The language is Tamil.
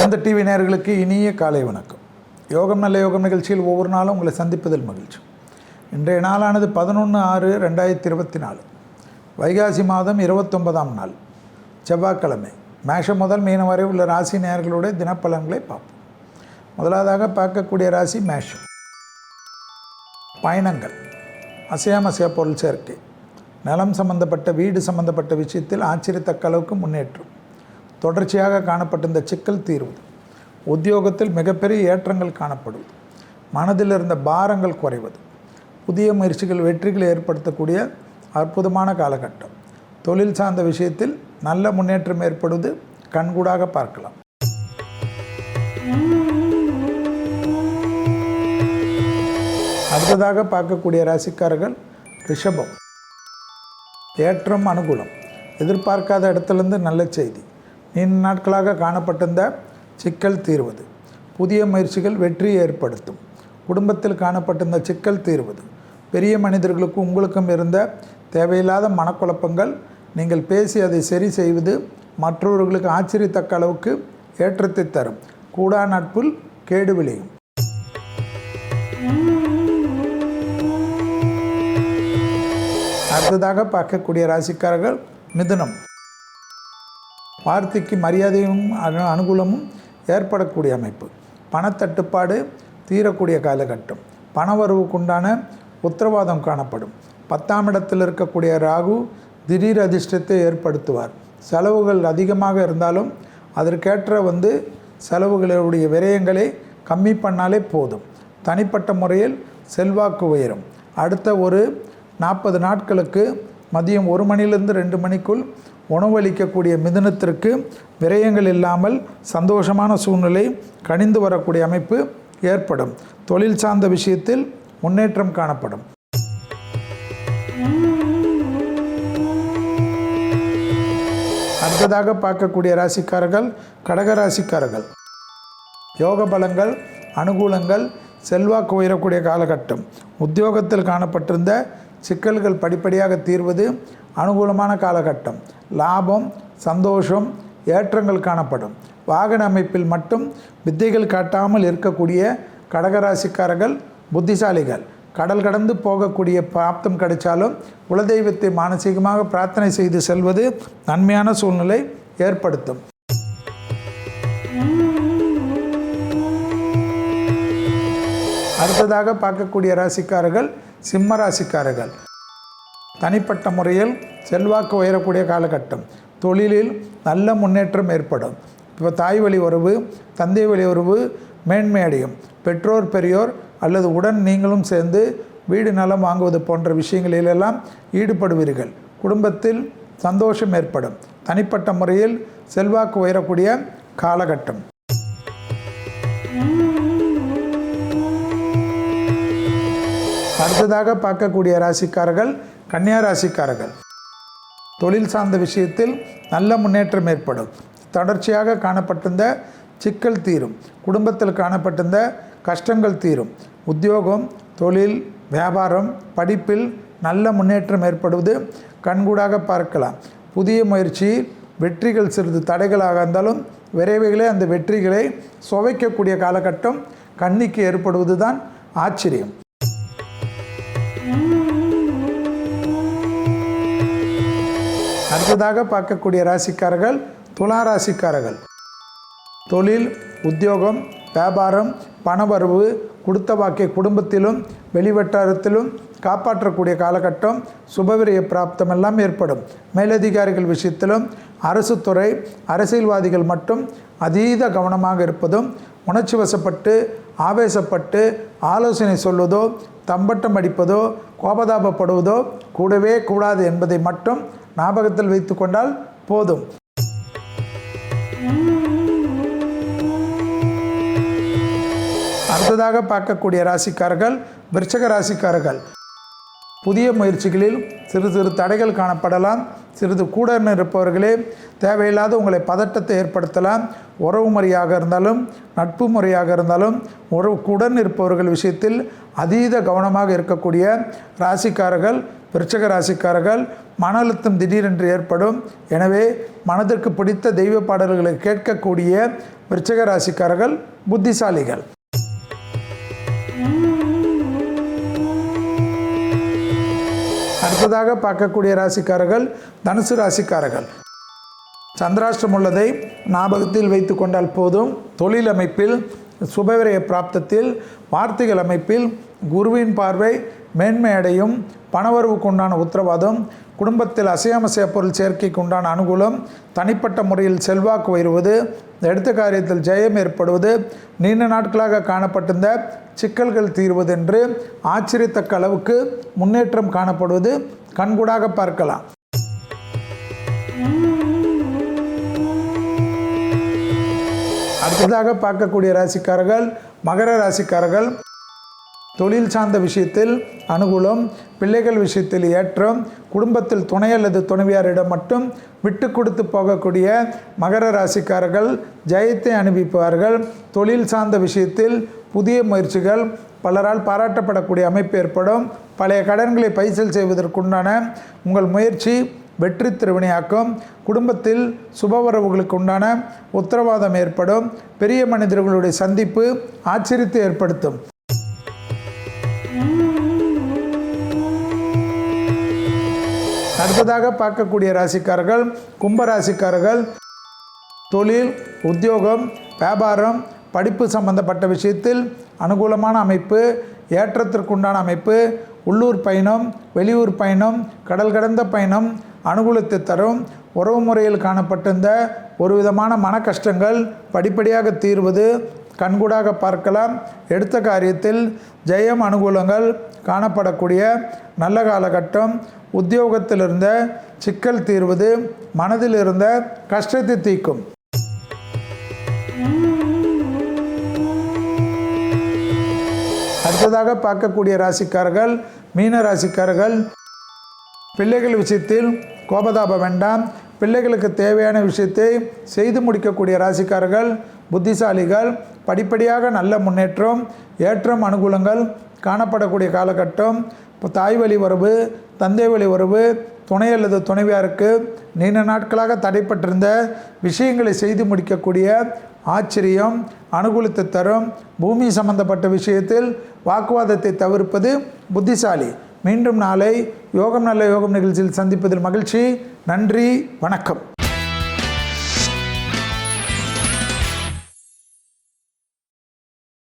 சிறந்த டிவி நேர்களுக்கு இனிய காலை வணக்கம். யோகம் நல்ல யோகம் நிகழ்ச்சியில் ஒவ்வொரு நாளும் உங்களை சந்திப்பதில் மகிழ்ச்சி. இன்றைய நாளானது பதினொன்று ஆறு ரெண்டாயிரத்தி இருபத்தி நாலு. வைகாசி மாதம் இருபத்தொன்பதாம் நாள். செவ்வாய்க்கிழமை. மேஷம் முதல் மீனம் வரை உள்ள ராசி நேர்களுடைய தினப்பலன்களை பார்ப்போம். முதலாவதாக பார்க்கக்கூடிய ராசி மேஷம். பயணங்கள். அசையாமசைய பொருள் சேர்க்கை. நலம் சம்பந்தப்பட்ட வீடு சம்பந்தப்பட்ட விஷயத்தில் ஆச்சரியத்தக்க அளவுக்கு முன்னேற்றம். தொடர்ச்சியாக காணப்பட்டிருந்த சிக்கல் தீர்வது உத்தியோகத்தில் மிகப்பெரிய ஏற்றங்கள் காணப்படுவது மனதில் இருந்த பாரங்கள் குறைவது புதிய முயற்சிகள் வெற்றிகளை ஏற்படுத்தக்கூடிய அற்புதமான காலகட்டம். தொழில் சார்ந்த விஷயத்தில் நல்ல முன்னேற்றம் ஏற்படுவது கண்கூடாக பார்க்கலாம். அடுத்ததாக பார்க்கக்கூடிய ராசிக்காரர்கள் ரிஷபம். ஏற்றம் அனுகூலம். எதிர்பார்க்காத இடத்துலேருந்து நல்ல செய்தி. நீண்ட நாட்களாக காணப்பட்டிருந்த சிக்கல் தீர்வது. புதிய முயற்சிகள் வெற்றி ஏற்படுத்தும். குடும்பத்தில் காணப்பட்டிருந்த சிக்கல் தீர்வது. பெரிய மனிதர்களுக்கும் உங்களுக்கும் இருந்த தேவையில்லாத மனக்குழப்பங்கள். நீங்கள் பேசி அதை சரி செய்வது மற்றவர்களுக்கு ஆச்சரியத்தக்க அளவுக்கு ஏற்றத்தை தரும். கூடா நட்பில் கேடு விளையும். அடுத்ததாக பார்க்கக்கூடிய ராசிக்காரர்கள் மிதுனம். வார்த்தைக்கு மரியாதையும் அனு அனுகூலமும் ஏற்படக்கூடிய அமைப்பு. பணத்தட்டுப்பாடு தீரக்கூடிய காலகட்டம். பணவரவுக்குண்டான உத்தரவாதம் காணப்படும். பத்தாம் இடத்தில் இருக்கக்கூடிய ராகு திடீர் அதிர்ஷ்டத்தை ஏற்படுத்துவார். செலவுகள் அதிகமாக இருந்தாலும் அதற்கேற்ற வந்து செலவுகளுடைய விரயங்களை கம்மி பண்ணாலே போதும். தனிப்பட்ட முறையில் செல்வாக்கு உயரும். அடுத்த ஒரு நாற்பது நாட்களுக்கு மதியம் ஒரு மணிலிருந்து ரெண்டு மணிக்குள் உணவளிக்கக்கூடிய மிதுனத்திற்கு விரயங்கள் இல்லாமல் சந்தோஷமான சூழ்நிலை கணிந்து வரக்கூடிய அமைப்பு ஏற்படும். தொழில் சார்ந்த விஷயத்தில் முன்னேற்றம் காணப்படும். அடுத்ததாக பார்க்கக்கூடிய ராசிக்காரர்கள் கடக ராசிக்காரர்கள். யோக பலங்கள் அனுகூலங்கள் செல்வாக்கு உயரக்கூடிய காலகட்டம். உத்தியோகத்தில் காணப்பட்டிருந்த சிக்கல்கள் படிப்படியாக தீர்வது அனுகூலமான காலகட்டம். லாபம் சந்தோஷம் ஏற்றங்கள் காணப்படும். வாகன அமைப்பில் மட்டும் வித்தைகள் காட்டாமல் இருக்கக்கூடிய கடகராசிக்காரர்கள் புத்திசாலிகள். கடல் கடந்து போகக்கூடிய பிராப்தம் கிடைச்சாலும் குலதெய்வத்தை மானசீகமாக பிரார்த்தனை செய்து செல்வது நன்மையான சூழ்நிலை ஏற்படுத்தும். அடுத்ததாக பார்க்கக்கூடிய ராசிக்காரர்கள் சிம்ம ராசிக்காரர்கள். தனிப்பட்ட முறையில் செல்வாக்கு உயரக்கூடிய காலகட்டம். தொழிலில் நல்ல முன்னேற்றம் ஏற்படும். இப்போ தாய் வழி உறவு தந்தை வழி உறவு மேன்மை அடையும். பெற்றோர் பெரியோர் அல்லது உடன் நீங்களும் சேர்ந்து வீடு நலம் வாங்குவது போன்ற விஷயங்களிலெல்லாம் ஈடுபடுவீர்கள். குடும்பத்தில் சந்தோஷம் ஏற்படும். தனிப்பட்ட முறையில் செல்வாக்கு உயரக்கூடிய காலகட்டம். அடுத்ததாக பார்க்கக்கூடிய ராசிக்காரர்கள் கன்னியா ராசிக்காரர்கள் தொழில் சார்ந்த விஷயத்தில் நல்ல முன்னேற்றம் ஏற்படும். தொடர்ச்சியாக காணப்பட்டிருந்த சிக்கல் தீரும். குடும்பத்தில் காணப்பட்டிருந்த கஷ்டங்கள் தீரும். உத்தியோகம் தொழில் வியாபாரம் படிப்பில் நல்ல முன்னேற்றம் ஏற்படுவது கண்கூடாக பார்க்கலாம். புதிய முயற்சி வெற்றிகள் சிறிது தடைகளாக இருந்தாலும் விரைவிலே அந்த வெற்றிகளை சுவைக்கக்கூடிய காலகட்டம் கண்ணிக்கு ஏற்படுவது தான் ஆச்சரியம். அடுத்ததாக பார்க்கக்கூடிய ராசிக்காரர்கள் துலா ராசிக்காரர்கள். தொழில் உத்தியோகம் வியாபாரம் பணவரவு கொடுத்த வாக்கை குடும்பத்திலும் வெளிவட்டாரத்திலும் காப்பாற்றக்கூடிய காலகட்டம் சுபவிரிய பிராப்தம் எல்லாம் ஏற்படும். மேலதிகாரிகள் விஷயத்திலும் அரசு துறை அரசியல்வாதிகள் மட்டும் அதீத கவனமாக இருப்பதும் உணர்ச்சி வசப்பட்டு ஆவேசப்பட்டு ஆலோசனை சொல்வதோ தம்பட்டம் அடிப்பதோ கோபதாபப்படுவதோ கூடவே கூடாது என்பதை மட்டும் ஞாபகத்தில் வைத்து கொண்டால் போதும். அடுத்ததாக பார்க்கக்கூடிய ராசிக்காரர்கள் விருச்சக ராசிக்காரர்கள். புதிய முயற்சிகளில் சிறு சிறு தடைகள் காணப்படலாம். சிறிது கூட இருப்பவர்களே தேவையில்லாத உங்களை பதட்டத்தை ஏற்படுத்தலாம். உறவு முறையாக இருந்தாலும் நட்பு முறையாக இருந்தாலும் உறவு குடன் இருப்பவர்கள் விஷயத்தில் அதீத கவனமாக இருக்கக்கூடிய ராசிக்காரர்கள் விருச்சக ராசிக்காரர்கள் மன அழுத்தம் திடீரென்று ஏற்படும். எனவே மனதிற்கு பிடித்த தெய்வ பாடல்களை கேட்கக்கூடிய விருச்சக ராசிக்காரர்கள் புத்திசாலிகள். அடுத்ததாக பார்க்கக்கூடிய ராசிக்காரர்கள் தனுசு ராசிக்காரர்கள். சந்திராஷ்டிரம் உள்ளதை ஞாபகத்தில் வைத்து கொண்டால் போதும். தொழில் அமைப்பில் சுபவிரய பிராப்தத்தில் வார்த்தைகள் அமைப்பில் குருவின் பார்வை மேன்மை அடையும் பணவரவுக்கு உண்டான உத்தரவாதம் குடும்பத்தில் அசையாமசைய பொருள் சேர்க்கைக்கு உண்டான அனுகூலம் தனிப்பட்ட முறையில் செல்வாக்கு உயர்வது எடுத்த காரியத்தில் ஜெயம் ஏற்படுவது நீண்ட நாட்களாக காணப்பட்டிருந்த சிக்கல்கள் தீர்வது என்று ஆச்சரியத்தக்க அளவுக்கு முன்னேற்றம் காணப்படுவது கண்கூடாக பார்க்கலாம். அடுத்ததாக பார்க்கக்கூடிய ராசிக்காரர்கள் மகர ராசிக்காரர்கள். தொழில் சார்ந்த விஷயத்தில் அனுகூலம் பிள்ளைகள் விஷயத்தில் ஏற்றம் குடும்பத்தில் துணை அல்லது துணைவியாரிடம் மட்டும் விட்டு கொடுத்து போகக்கூடிய மகர ராசிக்காரர்கள் ஜெயத்தை அனுபவிப்பார்கள். தொழில் சார்ந்த விஷயத்தில் புதிய முயற்சிகள் பலரால் பாராட்டப்படக்கூடிய அமைப்பு ஏற்படும். பழைய கடன்களை பைசல் செய்வதற்குண்டான உங்கள் முயற்சி வெற்றி திருவினையாக்கும். குடும்பத்தில் சுபவரவுகளுக்கு உண்டான உத்தரவாதம் ஏற்படும். பெரிய மனிதர்களுடைய சந்திப்பு ஆச்சரியத்தை ஏற்படுத்தும். அடுத்ததாக பார்க்கக்கூடிய ராசிக்காரர்கள் கும்ப ராசிக்காரர்கள் தொழில் உத்தியோகம் வியாபாரம் படிப்பு சம்பந்தப்பட்ட விஷயத்தில் அனுகூலமான அமைப்பு ஏற்றத்திற்குண்டான அமைப்பு உள்ளூர் பயணம் வெளியூர் பயணம் கடல் கடந்த பயணம் அனுகூலத்தை தரும் உறவு முறையில் காணப்பட்டிருந்த ஒரு விதமான மன கஷ்டங்கள் படிப்படியாக தீர்வது கண்கூடாக பார்க்கலாம் எடுத்த காரியத்தில் ஜெயம் அனுகூலங்கள் காணப்படக்கூடிய நல்ல காலகட்டம் உத்தியோகத்தில் இருந்த சிக்கல் தீர்வது மனதில் இருந்த கஷ்டத்தை தீர்க்கும். அடுத்ததாக பார்க்கக்கூடிய ராசிக்காரர்கள் மீன ராசிக்காரர்கள் பிள்ளைகள் விஷயத்தில் கோபதாபம் வேண்டாம். பிள்ளைகளுக்கு தேவையான விஷயத்தை செய்து முடிக்கக்கூடிய ராசிக்காரர்கள் புத்திசாலிகள் படிப்படியாக நல்ல முன்னேற்றம் ஏற்றம் அனுகூலங்கள் காணப்படக்கூடிய காலகட்டம் இப்போ தாய் வழி உறவு தந்தை வழி உறவு துணை அல்லது துணைவியாருக்கு நீண்ட நாட்களாக தடைப்பட்டிருந்த விஷயங்களை செய்து முடிக்கக்கூடிய ஆச்சரியம் அனுகூலத்தை தரும் பூமி சம்பந்தப்பட்ட விஷயத்தில் வாக்குவாதத்தை தவிர்ப்பது புத்திசாலி. மீண்டும் நாளை யோகம் நல்ல யோகம் நிகழ்ச்சியில் சந்திப்பதில் மகிழ்ச்சி. நன்றி வணக்கம்.